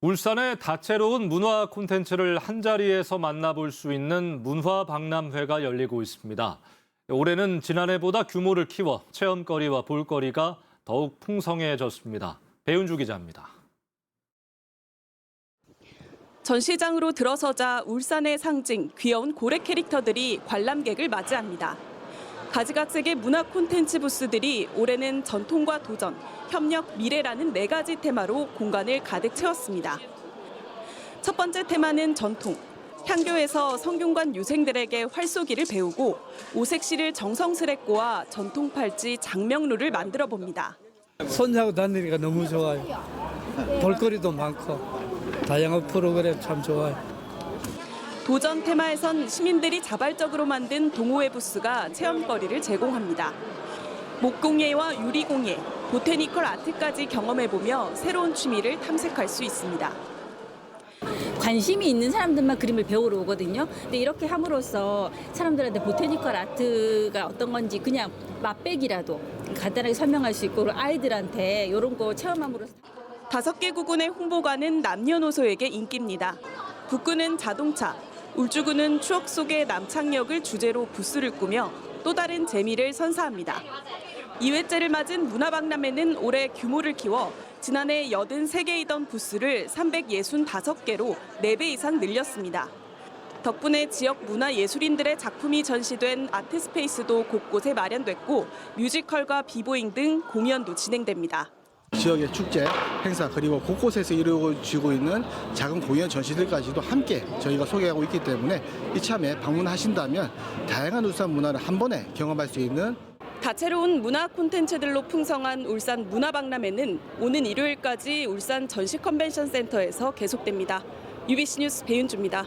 울산의 다채로운 문화 콘텐츠를 한자리에서 만나볼 수 있는 문화 박람회가 열리고 있습니다. 올해는 지난해보다 규모를 키워 체험거리와 볼거리가 더욱 풍성해졌습니다. 배윤주 기자입니다. 전시장으로 들어서자 울산의 상징 귀여운 고래 캐릭터들이 관람객을 맞이합니다. 가지각색의 문화 콘텐츠 부스들이 올해는 전통과 도전, 협력, 미래라는 네 가지 테마로 공간을 가득 채웠습니다. 첫 번째 테마는 전통. 향교에서 성균관 유생들에게 활쏘기를 배우고 오색시를 정성스레 꼬아 전통 팔찌 장명루를 만들어 봅니다. 손하고 다니니까 너무 좋아요. 볼거리도 많고 다양한 프로그램 참 좋아요. 도전 테마에선 시민들이 자발적으로 만든 동호회 부스가 체험거리를 제공합니다. 목공예와 유리공예, 보테니컬 아트까지 경험해보며 새로운 취미를 탐색할 수 있습니다. 관심이 있는 사람들만 그림을 배우러 오거든요. 근데 이렇게 함으로써 사람들한테 보테니컬 아트가 어떤 건지 그냥 맛배기라도 간단하게 설명할 수 있고 아이들한테 이런 거 체험함으로써 다섯 개 구군의 홍보관은 남녀노소에게 인기입니다. 북구는 자동차, 울주군은 추억 속의 남창역을 주제로 부스를 꾸며 또 다른 재미를 선사합니다. 2회째를 맞은 문화박람회는 올해 규모를 키워 지난해 83개이던 부스를 365개로 4배 이상 늘렸습니다. 덕분에 지역 문화예술인들의 작품이 전시된 아트스페이스도 곳곳에 마련됐고 뮤지컬과 비보잉 등 공연도 진행됩니다. 지역의 축제, 행사 그리고 곳곳에서 이루어지고 있는 작은 공연 전시들까지도 함께 저희가 소개하고 있기 때문에 이참에 방문하신다면 다양한 울산 문화를 한 번에 경험할 수 있는 다채로운 문화 콘텐츠들로 풍성한 울산 문화박람회는 오는 일요일까지 울산 전시 컨벤션 센터에서 계속됩니다. UBC 뉴스 배윤주입니다.